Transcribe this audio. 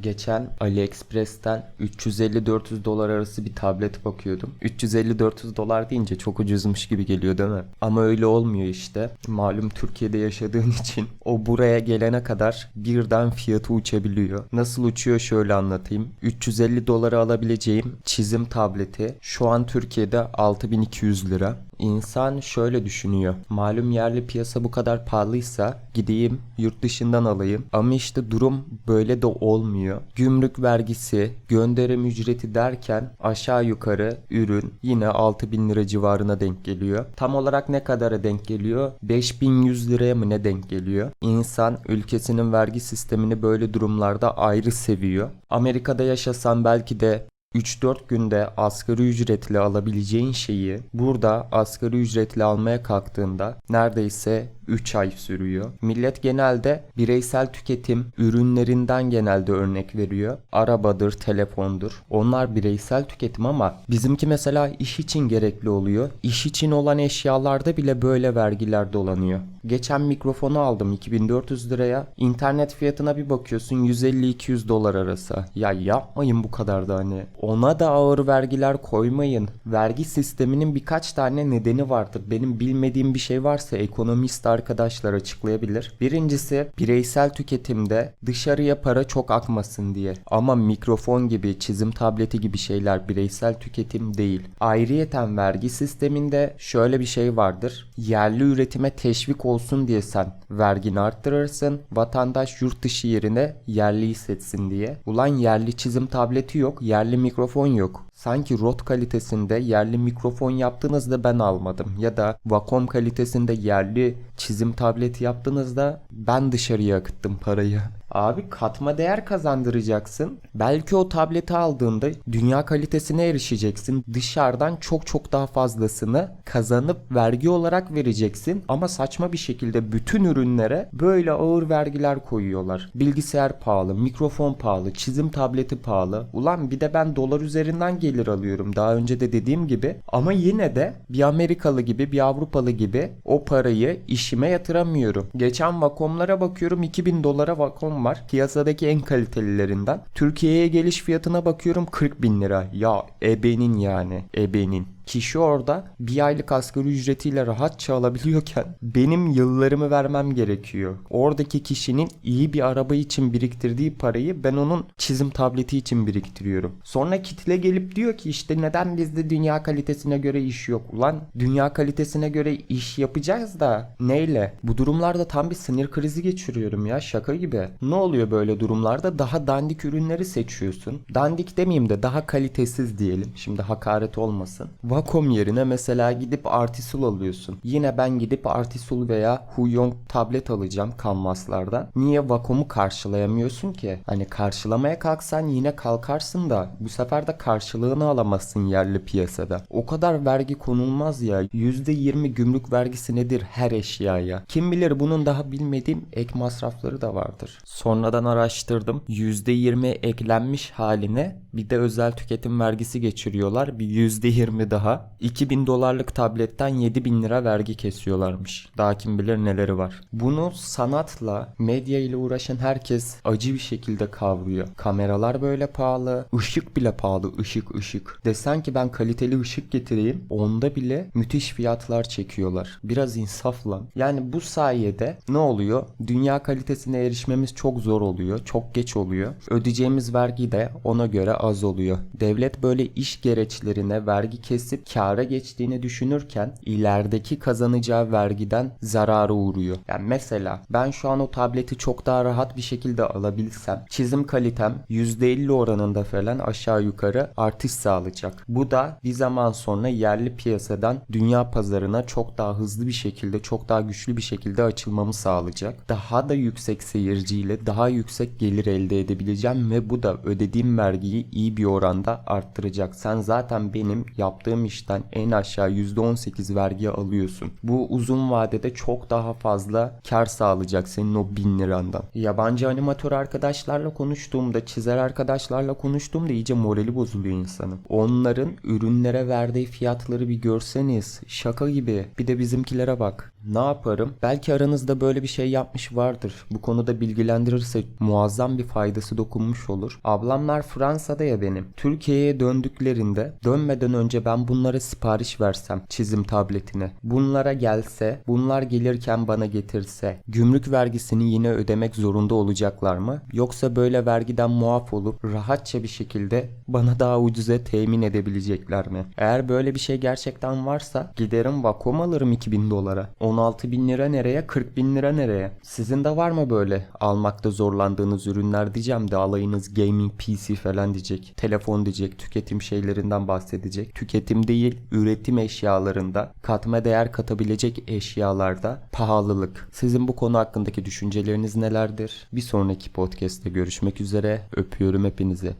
Geçen AliExpress'ten 350-400 dolar arası bir tablet bakıyordum. 350-400 dolar deyince çok ucuzmuş gibi geliyor değil mi? Ama öyle olmuyor işte. Malum Türkiye'de yaşadığın için o buraya gelene kadar birden fiyatı uçabiliyor. Nasıl uçuyor şöyle anlatayım. 350 dolara alabileceğim çizim tableti şu an Türkiye'de 6200 lira. İnsan şöyle düşünüyor. Malum yerli piyasa bu kadar pahalıysa gideyim yurt dışından alayım. Ama işte durum böyle de olmuyor. Gümrük vergisi, gönderim ücreti derken aşağı yukarı ürün yine 6000 lira civarına denk geliyor. Tam olarak ne kadara denk geliyor? 5100 liraya mı ne denk geliyor? İnsan ülkesinin vergi sistemini böyle durumlarda ayrı seviyor. Amerika'da yaşasan belki de 3-4 günde asgari ücretle alabileceğin şeyi burada asgari ücretle almaya kalktığında neredeyse 3 ay sürüyor. Millet genelde bireysel tüketim ürünlerinden genelde örnek veriyor. Arabadır, telefondur. Onlar bireysel tüketim ama bizimki mesela iş için gerekli oluyor. İş için olan eşyalarda bile böyle vergiler dolanıyor. Geçen mikrofonu aldım 2400 liraya. İnternet fiyatına bir bakıyorsun 150-200 dolar arası. Ya yapmayın bu kadar da hani. Ona da ağır vergiler koymayın. Vergi sisteminin birkaç tane nedeni vardır. Benim bilmediğim bir şey varsa ekonomist arkadaşlar açıklayabilir. Birincisi bireysel tüketimde dışarıya para çok akmasın diye. Ama mikrofon gibi, çizim tableti gibi şeyler bireysel tüketim değil. Ayrıyeten vergi sisteminde şöyle bir şey vardır. Yerli üretime teşvik olsun diye sen vergini arttırırsın. Vatandaş yurt dışı yerine yerli hissetsin diye. Ulan yerli çizim tableti yok, yerli mikrofon yok. Sanki Rode kalitesinde yerli mikrofon yaptığınızda ben almadım. Ya da Wacom kalitesinde yerli çizim tableti yaptığınızda ben dışarıya akıttım parayı. Abi katma değer kazandıracaksın. Belki o tableti aldığında dünya kalitesine erişeceksin. Dışarıdan çok çok daha fazlasını kazanıp vergi olarak vereceksin. Ama saçma bir şekilde bütün ürünlere böyle ağır vergiler koyuyorlar. Bilgisayar pahalı, mikrofon pahalı, çizim tableti pahalı. Ulan bir de ben dolar üzerinden gelir alıyorum. Daha önce de dediğim gibi. Ama yine de bir Amerikalı gibi, bir Avrupalı gibi o parayı işime yatıramıyorum. Geçen vakomlara bakıyorum 2000 dolara vakom var. Piyasadaki en kalitelilerinden. Türkiye'ye geliş fiyatına bakıyorum 40 bin lira. Ya ebenin yani ebenin. Kişi orada bir aylık asgari ücretiyle rahatça alabiliyorken benim yıllarımı vermem gerekiyor. Oradaki kişinin iyi bir araba için biriktirdiği parayı ben onun çizim tableti için biriktiriyorum. Sonra kitle gelip diyor ki işte neden bizde dünya kalitesine göre iş yok? Ulan dünya kalitesine göre iş yapacağız da neyle? Bu durumlarda tam bir sinir krizi geçiriyorum ya şaka gibi. Ne oluyor böyle durumlarda? Daha dandik ürünleri seçiyorsun. Dandik demeyeyim de daha kalitesiz diyelim. Şimdi hakaret olmasın. Wacom yerine mesela gidip Artisul alıyorsun. Yine ben gidip Artisul veya Huyong tablet alacağım kanvaslardan. Niye Wacom'u karşılayamıyorsun ki? Hani karşılamaya kalksan yine kalkarsın da bu sefer de karşılığını alamazsın yerli piyasada. O kadar vergi konulmaz ya. %20 gümrük vergisi nedir her eşyaya? Kim bilir bunun daha bilmediğim ek masrafları da vardır. Sonradan araştırdım. %20 eklenmiş haline bir de özel tüketim vergisi geçiriyorlar. Bir %20 daha. 2000 dolarlık tabletten 7000 lira vergi kesiyorlarmış. Daha kim bilir neleri var. Bunu sanatla, medya ile uğraşan herkes acı bir şekilde kavruyor. Kameralar böyle pahalı. ışık bile pahalı. ışık ışık. Desen ki ben kaliteli ışık getireyim. Onda bile müthiş fiyatlar çekiyorlar. Biraz insaf lan. Yani bu sayede ne oluyor? Dünya kalitesine erişmemiz çok zor oluyor. Çok geç oluyor. Ödeyeceğimiz vergi de ona göre az oluyor. Devlet böyle iş gereçlerine vergi kesip kâra geçtiğini düşünürken ilerideki kazanacağı vergiden zarara uğruyor. Yani mesela ben şu an o tableti çok daha rahat bir şekilde alabilsem çizim kalitem %50 oranında falan aşağı yukarı artış sağlayacak. Bu da bir zaman sonra yerli piyasadan dünya pazarına çok daha hızlı bir şekilde çok daha güçlü bir şekilde açılmamı sağlayacak. Daha da yüksek seyirciyle daha yüksek gelir elde edebileceğim ve bu da ödediğim vergiyi iyi bir oranda arttıracak. Sen zaten benim yaptığım işten en aşağı %18 vergi alıyorsun. Bu uzun vadede çok daha fazla kar sağlayacak senin o 1000 lirandan. Yabancı animatör arkadaşlarla konuştuğumda, çizer arkadaşlarla konuştuğumda iyice morali bozuluyor insanın. Onların ürünlere verdiği fiyatları bir görseniz şaka gibi. Bir de bizimkilere bak. Ne yaparım? Belki aranızda böyle bir şey yapmış vardır. Bu konuda bilgilendirirse muazzam bir faydası dokunmuş olur. Ablamlar Fransa'da ya benim. Türkiye'ye döndüklerinde dönmeden önce ben bunlara sipariş versem çizim tabletine. Bunlara gelse, bunlar gelirken bana getirse gümrük vergisini yine ödemek zorunda olacaklar mı? Yoksa böyle vergiden muaf olup rahatça bir şekilde bana daha ucuza temin edebilecekler mi? Eğer böyle bir şey gerçekten varsa giderim vakum alırım 2000 dolara. 16 bin lira nereye 40 bin lira nereye? Sizin de var mı böyle almakta zorlandığınız ürünler diyeceğim de alayınız gaming PC falan diyecek. Telefon diyecek. Tüketim şeylerinden bahsedecek. Tüketim değil üretim eşyalarında katma değer katabilecek eşyalarda pahalılık. Sizin bu konu hakkındaki düşünceleriniz nelerdir? Bir sonraki podcast'te görüşmek üzere. Öpüyorum hepinizi.